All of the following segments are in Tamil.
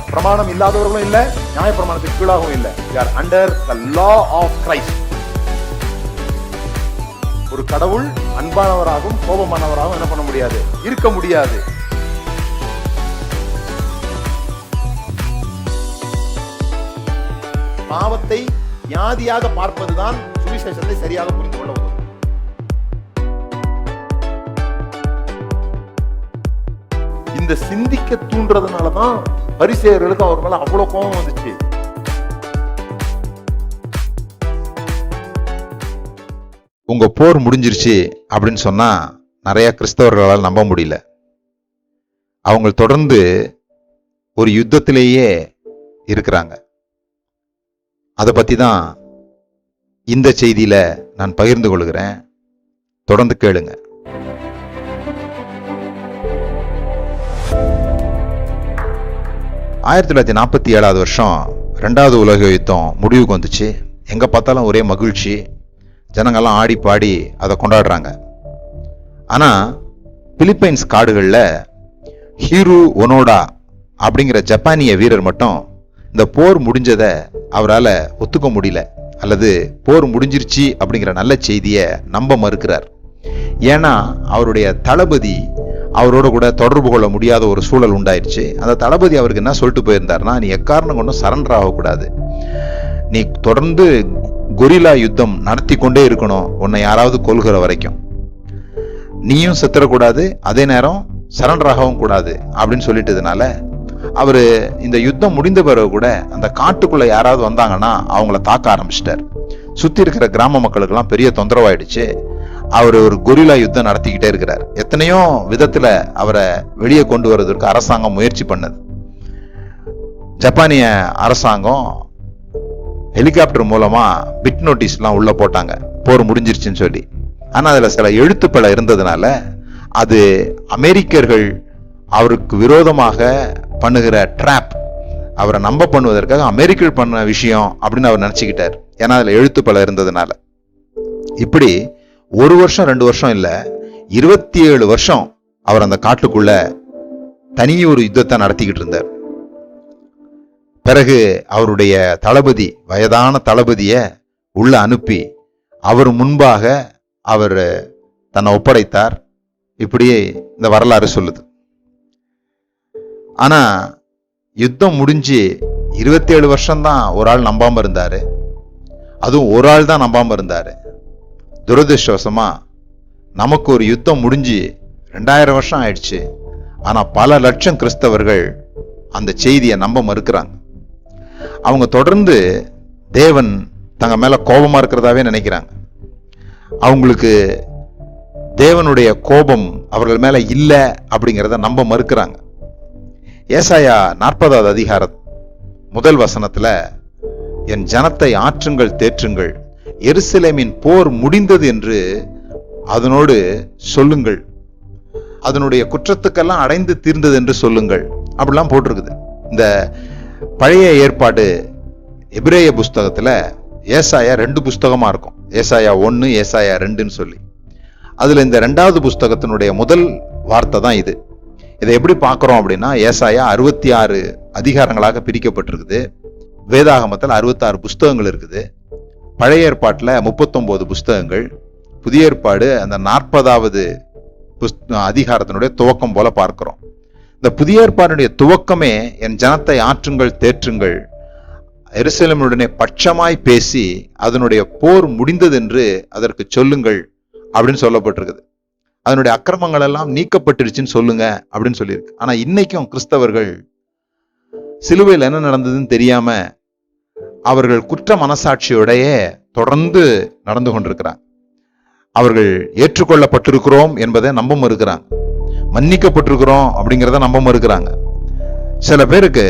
பிரமாணம் இல்லாதவர்களும் இல்ல நியாய பிரமாணத்துக்கு கீழாகவும் இல்ல. Or under the law of Christ ஒரு கடவுள் அன்பானவராகவும் கோபமானவராகவும் என்ன பண்ண முடியாது? இருக்க முடியாது. பாவத்தை வியாதியாக பார்ப்பதுதான் சுவிசேஷத்தை சரியாக புரிந்து இந்த சிந்திக்க தூண்டுறதுனாலதான் பரிசேயர்களுக்கு அவர் மேலே அவ்வளோ கோபம் வந்துச்சு. உங்க போர் முடிஞ்சிருச்சு அப்படின்னு சொன்னா நிறைய கிறிஸ்தவர்களால் நம்ப முடியல. அவங்க தொடர்ந்து ஒரு யுத்தத்திலேயே இருக்கிறாங்க. அதை பற்றி தான் இந்த செய்தியில நான் பகிர்ந்து கொள்கிறேன். தொடர்ந்து கேளுங்க. ஆயிரத்தி தொள்ளாயிரத்தி நாற்பத்தி ஏழாவது வருஷம் ரெண்டாவது உலக யுத்தம் முடிவுக்கு வந்துச்சு. எங்கே பார்த்தாலும் ஒரே மகிழ்ச்சி. ஜனங்கள்லாம் ஆடி பாடி அதை கொண்டாடுறாங்க. ஆனால் பிலிப்பைன்ஸ் காடுகளில் ஹீரு ஒனோடா அப்படிங்கிற ஜப்பானிய வீரர் மட்டும் இந்த போர் முடிஞ்சதை அவரால் ஒத்துக்க முடியல. அல்லது போர் முடிஞ்சிருச்சு அப்படிங்கிற நல்ல செய்தியை நம்ப மறுக்கிறார். ஏன்னா அவருடைய தளபதி அவரோட கூட தொடர்பு கொள்ள முடியாத ஒரு சூழல் உண்டாயிருச்சு. அந்த தளபதி அவருக்கு என்ன சொல்லிட்டு போயிருந்தாருன்னா நீ எக்காரணம் கொண்டும் சரண்டர் ஆகக்கூடாது. நீ தொடர்ந்து கொரில்லா யுத்தம் நடத்தி கொண்டே இருக்கணும். உன்னை யாராவது கொள்கிற வரைக்கும். நீயும் செத்துறக்கூடாது. அதே நேரம் சரண்டர் ஆகவும் கூடாது. அப்படின்னு சொல்லிட்டதுனால அவர் இந்த யுத்தம் முடிந்த பிறகு கூட அந்த காட்டுக்குள்ள யாராவது வந்தாங்கன்னா அவங்கள தாக்க ஆரம்பிச்சிட்டார். சுற்றி இருக்கிற கிராம மக்களுக்கெல்லாம் பெரிய தொந்தரவாயிடுச்சு. அவர் ஒரு கொரில்லா யுத்தம் நடத்திக்கிட்டே இருக்கிறார். எத்தனையோ விதத்துல அவரை வெளியே கொண்டு வர்றதற்கு அரசாங்கம் முயற்சி பண்ணது. ஜப்பானிய அரசாங்கம் ஹெலிகாப்டர் மூலமா பிட் நோட்டீஸ்லாம் உள்ள போட்டாங்க. போர் முடிஞ்சிருச்சுன்னு சொல்லி. ஆனால் அதில் சில எழுத்துப்பழ இருந்ததுனால அது அமெரிக்கர்கள் அவருக்கு விரோதமாக பண்ணுகிற ட்ராப் அவரை நம்ப பண்ணுவதற்காக அமெரிக்கர் பண்ண விஷயம் அப்படின்னு அவர் நினச்சிக்கிட்டார். ஏன்னா அதில் எழுத்துப்பலை இருந்ததுனால. இப்படி ஒரு வருஷம் ரெண்டு வருஷம் இல்லை இருபத்தி ஏழு வருஷம் அவர் அந்த காட்டுக்குள்ள தனி ஒரு யுத்தத்தை நடத்திக்கிட்டு இருந்தார். பிறகு அவருடைய தளபதி வயதான தளபதியை உள்ள அனுப்பி அவர் முன்பாக அவர் தன்னை ஒப்படைத்தார். இப்படியே இந்த வரலாறு சொல்லுது. ஆனா யுத்தம் முடிஞ்சு இருபத்தி ஏழு வருஷம்தான் ஒரு ஆள் நம்பாம இருந்தாரு. அதுவும் ஒரு ஆள் தான் நம்பாமல் இருந்தாரு. துரதிருஷ்டவசமாக நமக்கு ஒரு யுத்தம் முடிஞ்சு ரெண்டாயிரம் வருஷம் ஆயிடுச்சு. ஆனால் பல லட்சம் கிறிஸ்தவர்கள் அந்த செய்தியை நம்ப மறுக்கிறாங்க. அவங்க தொடர்ந்து தேவன் தங்க மேலே கோபமாக இருக்கிறதாவே நினைக்கிறாங்க. அவங்களுக்கு தேவனுடைய கோபம் அவர்கள் மேலே இல்லை அப்படிங்கிறத நம்ப மறுக்கிறாங்க. ஏசாயா நாற்பதாவது அதிகார முதல் வசனத்தில் என் ஜனத்தை ஆற்றுங்கள் தேற்றுங்கள் எருசலேமின் போர் முடிந்தது என்று அதனோடு சொல்லுங்கள். அதனுடைய குற்றத்துக்கெல்லாம் அடைந்து தீர்ந்தது என்று சொல்லுங்கள். அப்படிலாம் போட்டிருக்குது. இந்த பழைய ஏற்பாடு எபிரேய புஸ்தகத்தில் ஏசாயா ரெண்டு புஸ்தகமாக இருக்கும். ஏசாயா ஒன்று ஏசாயா ரெண்டுன்னு சொல்லி. அதில் இந்த ரெண்டாவது புஸ்தகத்தினுடைய முதல் வார்த்தை தான் இது. இதை எப்படி பார்க்குறோம் அப்படின்னா ஏசாயா அறுபத்தி ஆறு அதிகாரங்களாக பிரிக்கப்பட்டிருக்குது. வேதாகமத்தில் அறுபத்தாறு புஸ்தகங்கள் இருக்குது. பழைய ஏற்பாட்டில் முப்பத்தொம்போது புஸ்தகங்கள் புதிய ஏற்பாடு அந்த நாற்பதாவது புஸ் அதிகாரத்தினுடைய துவக்கம் போல பார்க்கிறோம். இந்த புதிய ஏற்பாடுடைய துவக்கமே என் ஜனத்தை ஆற்றுங்கள் தேற்றுங்கள் எருசலேமுடனே பட்சமாய் பேசி அதனுடைய போர் முடிந்தது என்று அதற்கு சொல்லுங்கள் அப்படின்னு சொல்லப்பட்டிருக்குது. அதனுடைய அக்கிரமங்கள் எல்லாம் நீக்கப்பட்டுருச்சுன்னு சொல்லுங்க அப்படின்னு சொல்லியிருக்கு. ஆனால் இன்னைக்கும் கிறிஸ்தவர்கள் சிலுவையில் என்ன நடந்ததுன்னு தெரியாம அவர்கள் குற்ற மனசாட்சியோடையே தொடர்ந்து நடந்து கொண்டிருக்கிறாங்க அவர்கள் ஏற்றுக்கொள்ளப்பட்டிருக்கிறோம் என்பதை நம்ப மறுக்கிறாங்க மன்னிக்கப்பட்டிருக்கிறோம் அப்படிங்கிறத நம்ப மறுக்கிறாங்க. சில பேருக்கு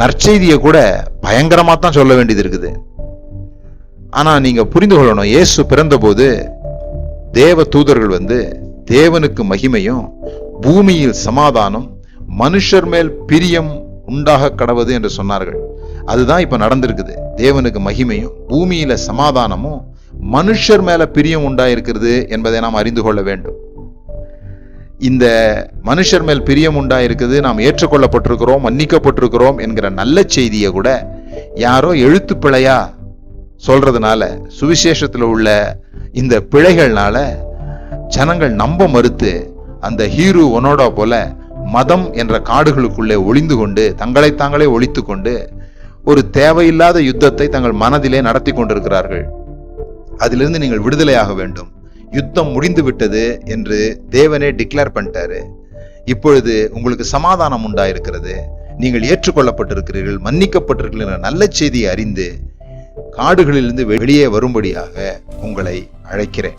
நற்செய்தியை கூட பயங்கரமாக தான் சொல்ல வேண்டியது இருக்குது. ஆனால் நீங்கள் புரிந்து கொள்ளணும் இயேசு பிறந்தபோது தேவ தூதர்கள் வந்து தேவனுக்கு மகிமையும் பூமியில் சமாதானம் மனுஷர் மேல் பிரியம் உண்டாக கடவுது என்று சொன்னார்கள். அதுதான் இப்போ நடந்திருக்குது. தேவனுக்கு மகிமையும் பூமியில சமாதானமும் மனுஷர் மேல பிரியம் உண்டாயிருக்கிறது என்பதை நாம் அறிந்து கொள்ள வேண்டும். இந்த மனுஷர் மேல் பிரியம் உண்டாயிருக்குது நாம் ஏற்றுக்கொள்ளப்பட்டிருக்கிறோம் மன்னிக்கப்பட்டிருக்கிறோம் என்கிற நல்ல செய்தியை கூட யாரோ எழுத்து பிழையா சொல்றதுனால சுவிசேஷத்தில் உள்ள இந்த பிழைகள்னால ஜனங்கள் நம்ப மறுத்து அந்த ஹீரு ஒனோடா போல மதம் என்ற காடுகளுக்குள்ளே ஒளிந்து கொண்டு தங்களை தாங்களே ஒழித்து கொண்டு ஒரு தேவையில்லாத யுத்தத்தை தங்கள் மனதிலே நடத்தி கொண்டிருக்கிறார்கள். அதிலிருந்து நீங்கள் விடுதலையாக வேண்டும். யுத்தம் முடிந்து விட்டது என்று தேவனே டிக்ளேர் பண்ணிட்டாரு. இப்பொழுது உங்களுக்கு சமாதானம் உண்டாயிருக்கிறது. நீங்கள் ஏற்றுக்கொள்ளப்பட்டிருக்கிறீர்கள் மன்னிக்கப்பட்டிருக்கிறீர்கள் என்ற நல்ல செய்தியை அறிந்து காடுகளிலிருந்து வெளியே வரும்படியாக உங்களை அழைக்கிறேன்.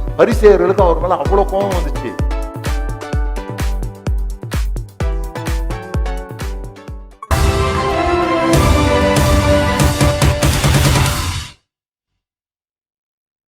பரிசேயர்களுக்கு அவர் மேலே அவ்வளோ கோபம் வந்துச்சு.